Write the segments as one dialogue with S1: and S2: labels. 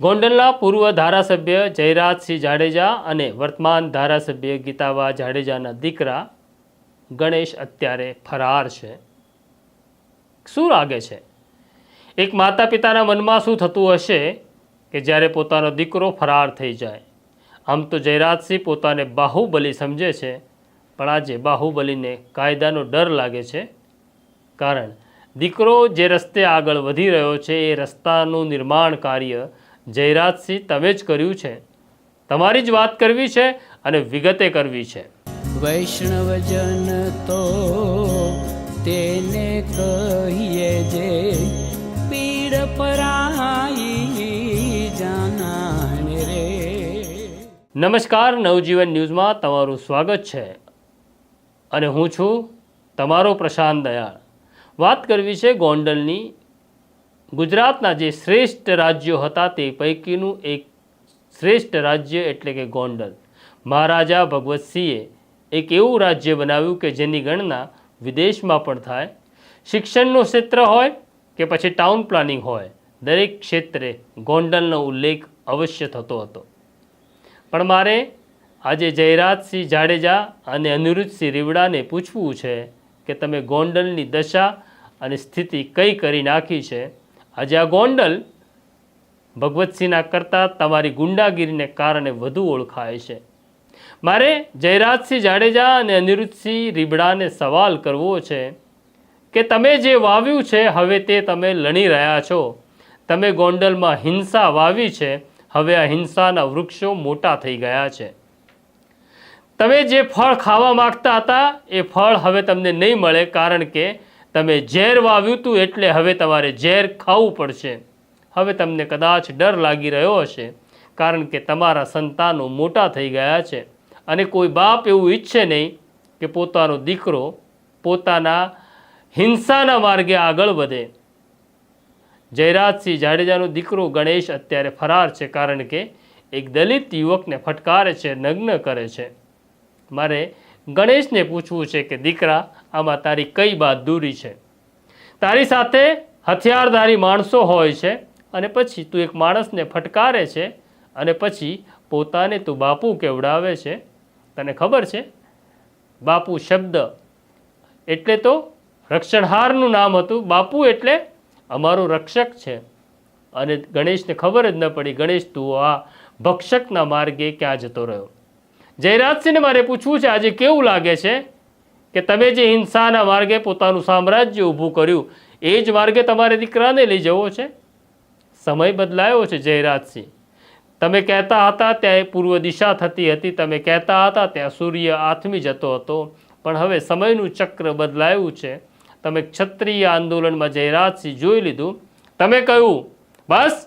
S1: ગોંડલના પૂર્વ ધારાસભ્ય જયરાજસિંહ જાડેજા અને વર્તમાન ધારાસભ્ય ગીતાબા જાડેજાના દીકરા ગણેશ અત્યારે ફરાર છે. શું લાગે છે? એક માતા પિતાના મનમાં શું થતું હશે કે જ્યારે પોતાનો દીકરો ફરાર થઈ જાય? આમ તો જયરાજસિંહ પોતાને બાહુબલી સમજે છે, પણ આજે બાહુબલીને કાયદાનો ડર લાગે છે. કારણ દીકરો જે રસ્તે આગળ વધી રહ્યો છે, એ રસ્તાનું નિર્માણ કાર્ય જયરાજસિંહ તમે જ કર્યું છે. તમારી જ વાત કરવી છે અને વિગતે કરવી છે.
S2: વૈષ્ણવજન તો તેને કહીએ જે પીડ પરાઈ જાનાને રે.
S1: નમસ્કાર નવજીવન ન્યૂઝમાં તમારું સ્વાગત છે. અને હું છું તમારો પ્રશાંત દયાળ. વાત કરવી છે ગોંડલની ગુજરાતના જે શ્રેષ્ઠ રાજ્યો હતા તે પૈકીનું એક શ્રેષ્ઠ રાજ્ય એટલે કે ગોંડલ. મહારાજા ભગવતસિંહે એક એવું રાજ્ય બનાવ્યું કે જેની ગણના વિદેશમાં પણ થાય. શિક્ષણનું ક્ષેત્ર હોય કે પછી ટાઉન પ્લાનિંગ હોય, દરેક ક્ષેત્રે ગોંડલનો ઉલ્લેખ અવશ્ય થતો હતો. પણ મારે આજે જયરાજસિંહ જાડેજા અને અનિરુદ્ધસિંહ રીવડાને પૂછવું છે કે તમે ગોંડલની દશા અને સ્થિતિ કઈ કરી નાખી છે? આજે આ ગોંડલ ભગવતસિંહના કરતાં તમારી ગુંડાગીરીને કારણે વધુ ઓળખાય છે. મારે જયરાજસિંહ જાડેજા અને અનિરુદ્ધસિંહ રીબડાને સવાલ કરવો છે કે તમે જે વાવ્યું છે, હવે તે તમે લણી રહ્યા છો. તમે ગોંડલમાં હિંસા વાવી છે, હવે આ હિંસાના વૃક્ષો મોટા થઈ ગયા છે. તમે જે ફળ ખાવા માંગતા હતા, એ ફળ હવે તમને નહીં મળે કારણ કે તમે ઝેર વાવ્યું હતું એટલે હવે તમારે ઝેર ખાવું પડશે. હવે તમને કદાચ ડર લાગી રહ્યો હશે, કારણ કે તમારા સંતાનો મોટા થઈ ગયા છે. અને કોઈ બાપ એવું ઈચ્છે નહીં કે પોતાનો દીકરો પોતાના હિંસાના માર્ગે આગળ વધે. જયરાજસિંહ જાડેજાનો દીકરો ગણેશ અત્યારે ફરાર છે, કારણ કે એક દલિત યુવકને ફટકારે છે, નગ્ન કરે છે. મારે ગણેશને પૂછવું છે કે, દીકરા, આમાં તારી કઈ બહાદુરી છે? તારી સાથે હથિયારધારી માણસો હોય છે અને પછી તું એક માણસને ફટકારે છે અને પછી પોતાને તું બાપુ કેવડાવે છે. તને ખબર છે? બાપુ શબ્દ એટલે તો રક્ષણહારનું નામ હતું. બાપુ એટલે અમારું રક્ષક છે. અને ગણેશને ખબર જ ન પડી, ગણેશ, તું આ ભક્ષકના માર્ગે ક્યાં જતો રહ્યો? જયરાજસિંહને મારે પૂછવું છે, આજે કેવું લાગે છે કે તમે જે હિંસાના માર્ગે પોતાનું સામ્રાજ્ય ઊભું કર્યું, એ જ માર્ગે તમારે દીકરાને લઈ જવો છે? સમય બદલાયો છે જયરાજસિંહ તમે કહેતા હતા, ત્યાં પૂર્વ દિશા થતી હતી. તમે કહેતા હતા, ત્યાં સૂર્ય આથમી જતો હતો. પણ હવે સમયનું ચક્ર બદલાયું છે. તમે ક્ષત્રિય આંદોલનમાં જયરાજસિંહ જોઈ લીધું. તમે કહ્યું, બસ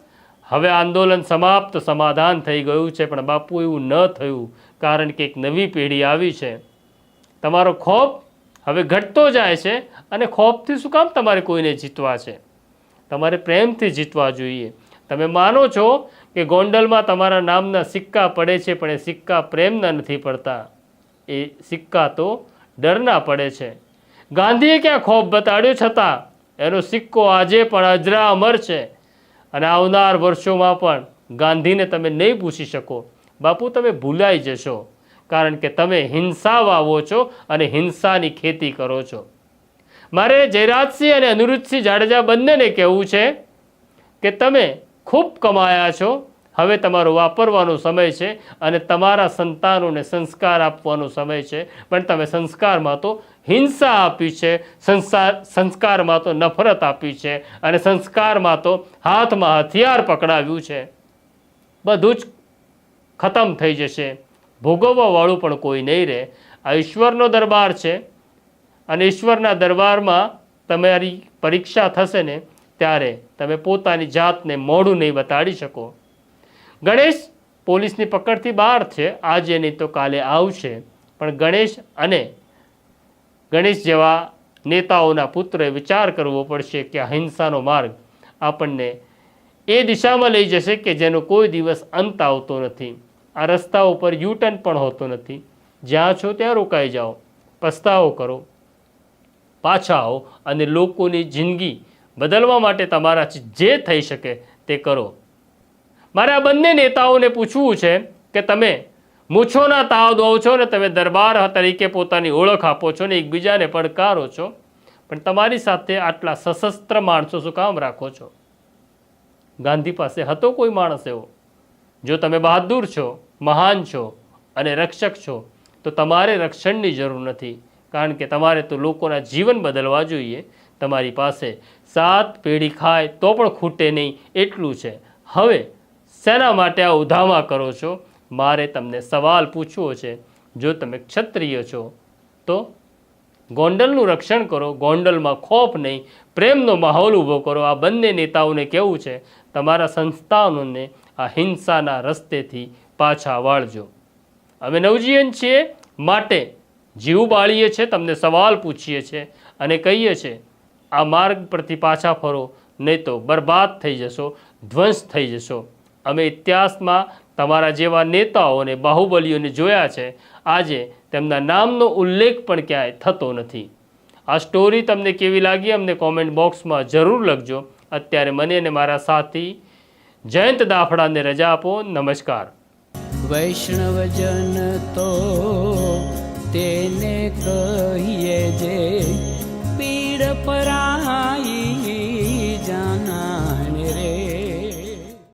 S1: હવે આંદોલન સમાપ્ત, સમાધાન થઈ ગયું છે, પણ બાપુ એવું ન થયું, કારણ કે એક નવી પેઢી આવી છે. તમારો ખોફ હવે ઘટતો જાય છે અને ખોફથી શું કામ તમારે કોઈને જીતવા છે? તમારે પ્રેમથી જીતવા જોઈએ. તમે માનો છો કે ગોંડલમાં તમારા નામના સિક્કા પડે છે, પણ એ સિક્કા પ્રેમના નથી પડતા. એ સિક્કા તો ડરના પડે છે. ગાંધીએ ક્યાં ખોફ બતાડ્યો? છતાં એનો સિક્કો આજે પણ અજરા અમર છે. અને આવનાર વર્ષોમાં પણ ગાંધીને તમે નહીં પૂછી શકો. બાપુ, તમે ભૂલાઈ જશો, કારણ કે તમે હિંસા વાવો છો અને હિંસાની ખેતી કરો છો. મારે જયરાજસિંહ અને અનિરુદ્ધસિંહ જાડેજા બંનેને કહેવું છે કે તમે ખૂબ કમાયા છો હવે તમારો વાપરવાનો સમય છે અને તમારા સંતાનોને સંસ્કાર આપવાનો સમય છે. પણ તમે સંસ્કારમાં તો હિંસા આપી છે સંસાર સંસ્કારમાં તો નફરત આપી છે અને સંસ્કારમાં તો હાથમાં હથિયાર પકડાવ્યું છે. બધું જ ખતમ થઈ જશે. ભોગવવાવાળું પણ કોઈ નહીં રહે. આ ઈશ્વરનો દરબાર છે અને ઈશ્વરના દરબારમાં તમારી પરીક્ષા થશે ને ત્યારે તમે પોતાની જાતને મોઢું નહીં બતાડી શકો. ગણેશ પોલીસની પકડથી બહાર છે. આજે નહીં તો કાલે આવશે. પણ ગણેશ અને ગણેશ જેવા નેતાઓના પુત્રે વિચાર કરવો પડશે કે આ હિંસાનો માર્ગ આપણને એ દિશામાં લઈ જશે કે જેનો કોઈ દિવસ અંત આવતો નથી. આ રસ્તા ઉપર યુટર્ન પણ હોતો નથી. જ્યાં છો ત્યાં રોકાઈ જાઓ. પસ્તાવો કરો. પાછા આવો અને લોકોની જિંદગી બદલવા માટે તમારાથી જે થઈ શકે તે કરો. મારે આ બંને નેતાઓને પૂછવું છે કે તમે મૂછોના તાવ દો છો ને તમે દરબાર તરીકે પોતાની ઓળખ આપો છો ને એકબીજાને પડકારો છો, પણ તમારી સાથે આટલા સશસ્ત્ર માણસો શું કામ રાખો છો? ગાંધી પાસે હતો કોઈ માણસ એવો? જો તમે બહાદુર છો, મહાન છો અને રક્ષક છો, તો તમારે રક્ષણની જરૂર નથી. કારણ કે તમારે તો લોકોના જીવન બદલવા જોઈએ. તમારી પાસે સાત પેઢી ખાય તો પણ ખૂટે નહીં. એટલું છે. હવે શેના માટે આ ઉધામા કરો છો? મારે તમને સવાલ પૂછવો છે. જો તમે ક્ષત્રિય છો, તો ગોંડલનું રક્ષણ કરો. ગોંડલમાં ખોફ નહીં, પ્રેમનો માહોલ ઊભો કરો. આ બંને નેતાઓને કેવું છે? તમારા સંસ્થાનોને આ હિંસાના રસ્તેથી પાછા વાળજો. અમે નવજીવન છીએ, માટે જીવ બાળીએ છીએ, તમને સવાલ પૂછીએ છીએ અને કહીએ છીએ, આ માર્ગ પરથી પાછા ફરો, નહીં તો બરબાદ થઈ જશો, ધ્વંસ થઈ જશો. અમે ઇતિહાસમાં તમારા જેવા નેતાઓને બાહુબલીઓને જોયા છે. આજે તેમના નામનો ઉલ્લેખ પણ ક્યાંય થતો નથી. આ સ્ટોરી તમને કેવી લાગી અમને કોમેન્ટ બોક્સમાં જરૂર લખજો. અત્યારે મને અને મારા સાથી જયંત દાફડાને રજા આપો. નમસ્કાર.
S2: વૈષ્ણવજન તો તેને કહીએ જે પીડ પરા